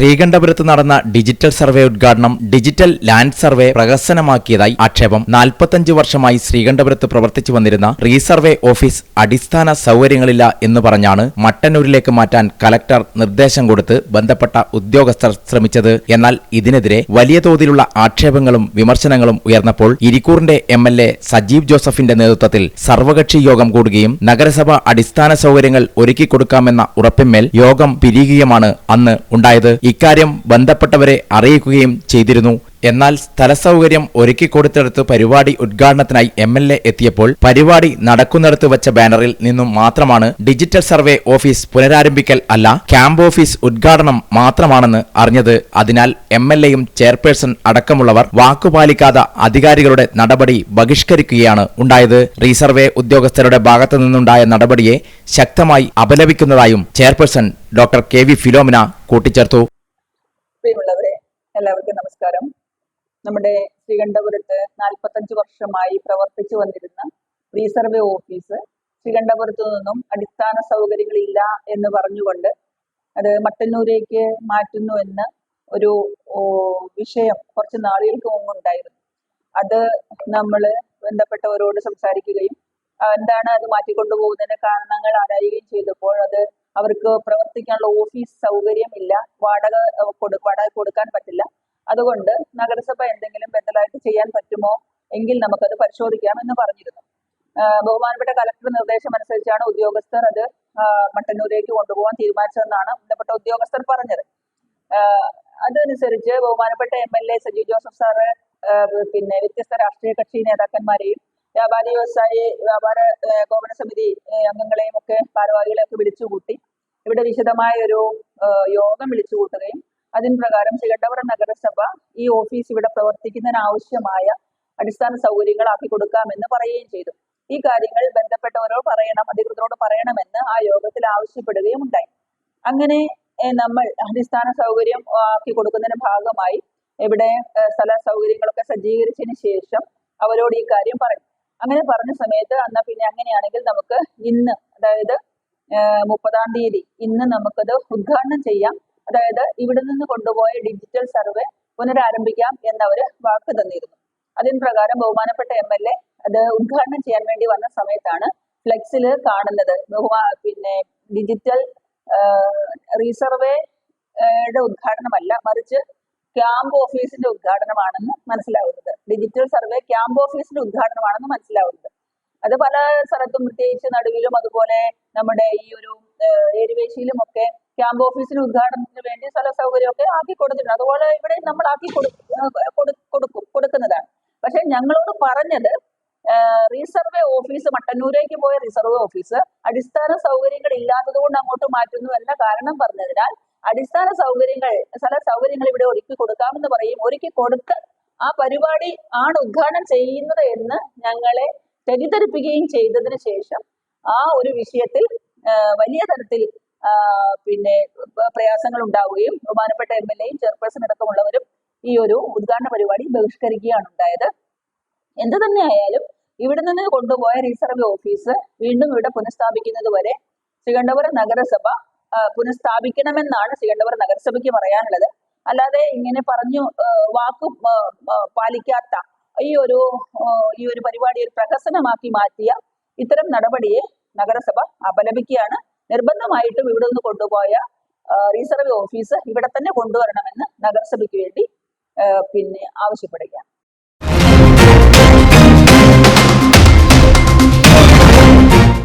ശ്രീകണ്ഠപുരത്ത് നടന്ന digital survey ഉദ്ഘാടനം digital land survey പ്രഹസനമാക്കിയതായി ആക്ഷേപം. നാൽപ്പത്തഞ്ച് വർഷമായി ശ്രീകണ്ഠപുരത്ത് പ്രവർത്തിച്ചു വന്നിരുന്ന റീസർവേ ഓഫീസ് അടിസ്ഥാന സൗകര്യങ്ങളില്ല എന്ന് പറഞ്ഞാണ് മട്ടന്നൂരിലേക്ക് മാറ്റാൻ കലക്ടർ നിർദ്ദേശം കൊടുത്ത് ബന്ധപ്പെട്ട ഉദ്യോഗസ്ഥർ ശ്രമിച്ചത്. എന്നാൽ ഇതിനെതിരെ വലിയ തോതിലുള്ള ആക്ഷേപങ്ങളും വിമർശനങ്ങളും ഉയർന്നപ്പോൾ ഇരിക്കൂറിന്റെ എം എൽ എ സജീവ് ജോസഫിന്റെ നേതൃത്വത്തിൽ സർവകക്ഷി യോഗം കൂടുകയും നഗരസഭ അടിസ്ഥാന സൗകര്യങ്ങൾ ഒരുക്കിക്കൊടുക്കാമെന്ന ഉറപ്പിന്മേൽ യോഗം പിരിയുകയുമാണ് അന്ന് ഉണ്ടായത്. ഇക്കാര്യം ബന്ധപ്പെട്ടവരെ അറിയിക്കുകയും ചെയ്തിരുന്നു. എന്നാൽ സ്ഥലസൗകര്യം ഒരുക്കിക്കൊടുത്തെടുത്ത് പരിപാടി ഉദ്ഘാടനത്തിനായി എം എൽ എ എത്തിയപ്പോൾ പരിപാടി നടക്കുന്നിടത്ത് വച്ച ബാനറിൽ നിന്നും മാത്രമാണ് ഡിജിറ്റൽ സർവേ ഓഫീസ് പുനരാരംഭിക്കൽ അല്ല ക്യാമ്പ് ഓഫീസ് ഉദ്ഘാടനം മാത്രമാണെന്ന് അറിഞ്ഞത്. അതിനാൽ എം എൽ എയും ചെയർപേഴ്സൺ അടക്കമുള്ളവർ വാക്കുപാലിക്കാതെ അധികാരികളുടെ നടപടി ബഹിഷ്കരിക്കുകയാണ് ഉണ്ടായത്. റീസർവേ ഉദ്യോഗസ്ഥരുടെ ഭാഗത്തു നിന്നുണ്ടായ നടപടിയെ ശക്തമായി അപലപിക്കുന്നതായും chairperson doctor K V Philomina കൂട്ടിച്ചേർത്തു. പ്രിയമുള്ളവരെ എല്ലാവർക്കും നമസ്കാരം. നമ്മുടെ ശ്രീകണ്ഠപുരത്ത് നാൽപ്പത്തഞ്ച് വർഷമായി പ്രവർത്തിച്ചു വന്നിരുന്ന റീസർവേ ഓഫീസ് ശ്രീകണ്ഠപുരത്തു നിന്നും അടിസ്ഥാന സൗകര്യങ്ങളില്ല എന്ന് പറഞ്ഞുകൊണ്ട് അത് മട്ടന്നൂരേക്ക് മാറ്റുന്നു എന്ന് ഒരു വിഷയം കുറച്ച് നാളുകൾക്ക് മുമ്പ് ഉണ്ടായിരുന്നു. അത് നമ്മൾ ബന്ധപ്പെട്ടവരോട് സംസാരിക്കുകയും എന്താണ് അത് മാറ്റിക്കൊണ്ടുപോകുന്നതിന് കാരണങ്ങൾ ആരായുകയും ചെയ്തപ്പോൾ അത് അവർക്ക് പ്രവർത്തിക്കാനുള്ള ഓഫീസ് സൗകര്യമില്ല. വാടക വാടക കൊടുക്കാൻ പറ്റില്ല. അതുകൊണ്ട് നഗരസഭ എന്തെങ്കിലും ബദലായിട്ട് ചെയ്യാൻ പറ്റുമോ എങ്കിൽ നമുക്കത് പരിശോധിക്കാം എന്ന് പറഞ്ഞിരുന്നു. ബഹുമാനപ്പെട്ട കലക്ടർ നിർദ്ദേശം അനുസരിച്ചാണ് ഉദ്യോഗസ്ഥർ അത് മട്ടന്നൂരേക്ക് കൊണ്ടുപോകാൻ തീരുമാനിച്ചതെന്നാണ് ബന്ധപ്പെട്ട ഉദ്യോഗസ്ഥർ പറഞ്ഞത്. അതനുസരിച്ച് ബഹുമാനപ്പെട്ട M L A Sajeev Joseph sir പിന്നെ വ്യത്യസ്ത രാഷ്ട്രീയ കക്ഷി നേതാക്കന്മാരെയും വ്യാപാരി വ്യവസായി വ്യാപാര ഗോപന സമിതി അംഗങ്ങളെയും ഒക്കെ ഭാരവാഹികളെയും ഒക്കെ വിളിച്ചുകൂട്ടി ഇവിടെ വിശദമായ ഒരു യോഗം വിളിച്ചു കൂട്ടുകയും അതിൻ പ്രകാരം ശ്രീകണ്ഠപുരം നഗരസഭ ഈ ഓഫീസ് ഇവിടെ പ്രവർത്തിക്കുന്നതിന് ആവശ്യമായ അടിസ്ഥാന സൗകര്യങ്ങൾ ആക്കി കൊടുക്കാമെന്ന് പറയുകയും ചെയ്തു. ഈ കാര്യങ്ങൾ ബന്ധപ്പെട്ടവരോട് പറയണം അധികൃതരോട് പറയണമെന്ന് ആ യോഗത്തിൽ ആവശ്യപ്പെടുകയും ഉണ്ടായി. അങ്ങനെ നമ്മൾ അടിസ്ഥാന സൗകര്യം ആക്കി കൊടുക്കുന്നതിന് ഭാഗമായി ഇവിടെ സ്ഥല സൗകര്യങ്ങളൊക്കെ സജ്ജീകരിച്ചതിന് ശേഷം അവരോട് ഈ കാര്യം പറഞ്ഞു അങ്ങനെ പറഞ്ഞ സമയത്ത് എന്നാ പിന്നെ അങ്ങനെയാണെങ്കിൽ നമുക്ക് ഇന്ന് അതായത് മുപ്പതാം തീയതി ഇന്ന് നമുക്കത് ഉദ്ഘാടനം ചെയ്യാം. അതായത് ഇവിടെ നിന്ന് കൊണ്ടുപോയ ഡിജിറ്റൽ സർവേ പുനരാരംഭിക്കാം എന്നവര് വാക്ക് തന്നിരുന്നു. അതിന് പ്രകാരം ബഹുമാനപ്പെട്ട എം എൽ എ അത് ഉദ്ഘാടനം ചെയ്യാൻ വേണ്ടി വന്ന സമയത്താണ് ഫ്ലെക്സിൽ കാണുന്നത്. ബഹുമാ പിന്നെ ഡിജിറ്റൽ റീസർവേയുടെ ഉദ്ഘാടനമല്ല മറിച്ച് ക്യാമ്പ് ഓഫീസിന്റെ ഉദ്ഘാടനമാണെന്ന് മനസ്സിലാവുന്നത്. ഡിജിറ്റൽ സർവേ ക്യാമ്പ് ഓഫീസിന്റെ ഉദ്ഘാടനമാണെന്ന് മനസ്സിലാവുന്നത്. അത് പല സ്ഥലത്തും പ്രത്യേകിച്ച് നടുവിലും അതുപോലെ നമ്മുടെ ഈ ഒരു എരിവേശിയിലും ഒക്കെ ക്യാമ്പ് ഓഫീസിന് ഉദ്ഘാടനത്തിന് വേണ്ടി സ്ഥല സൗകര്യമൊക്കെ ആക്കി കൊടുത്തിട്ടുണ്ട്. അതുപോലെ ഇവിടെ നമ്മൾ ആക്കി കൊടു- കൊടുക്കും കൊടുക്കുന്നതാണ്. പക്ഷെ ഞങ്ങളോട് പറഞ്ഞത് റീസർവേ ഓഫീസ് മട്ടന്നൂരേക്ക് പോയ റിസർവേ ഓഫീസ് അടിസ്ഥാന സൗകര്യങ്ങൾ ഇല്ലാത്തത് കൊണ്ട് അങ്ങോട്ട് മാറ്റുന്നു എന്ന കാരണം പറഞ്ഞതിനാൽ അടിസ്ഥാന സൗകര്യങ്ങൾ സ്ഥല സൗകര്യങ്ങൾ ഇവിടെ ഒരുക്കി കൊടുക്കാമെന്ന് പറയും. ഒരുക്കി കൊടുത്ത് ആ പരിപാടി ആണ് ഉദ്ഘാടനം ചെയ്യുന്നത് എന്ന് ഞങ്ങളെ തെറ്റിദ്ധരിപ്പിക്കുകയും ചെയ്തതിന് ശേഷം ആ ഒരു വിഷയത്തിൽ വലിയ തരത്തിൽ പിന്നെ പ്രയാസങ്ങൾ ഉണ്ടാവുകയും ബഹുമാനപ്പെട്ട എം എൽ എയും ചെയർപേഴ്സൺ അടക്കമുള്ളവരും ഈ ഒരു ഉദ്ഘാടന പരിപാടി ബഹിഷ്കരിക്കുകയാണ് ഉണ്ടായത്. എന്ത് തന്നെ ആയാലും ഇവിടെ നിന്ന് കൊണ്ടുപോയ റീസർവേ ഓഫീസ് വീണ്ടും ഇവിടെ പുനഃസ്ഥാപിക്കുന്നത് വരെ ശ്രീകണ്ഠപുരം നഗരസഭ പുനഃസ്ഥാപിക്കണമെന്നാണ് ശ്രീകണ്ഠപുരം നഗരസഭയ്ക്ക് പറയാനുള്ളത്. അല്ലാതെ ഇങ്ങനെ പറഞ്ഞു വാക്ക് പാലിക്കാത്ത ഈ ഒരു ഈ ഒരു പരിപാടി ഒരു പ്രഹസനമാക്കി മാറ്റിയ ഇത്തരം നടപടിയെ നഗരസഭ അപലപിക്കുകയാണ്. നിർബന്ധമായിട്ടും ഇവിടെ നിന്ന് കൊണ്ടുപോയ റീസർവ് ഓഫീസ് ഇവിടെ തന്നെ കൊണ്ടുവരണമെന്ന് നഗരസഭയ്ക്ക് വേണ്ടി പിന്നെ ആവശ്യപ്പെടുകയാണ്.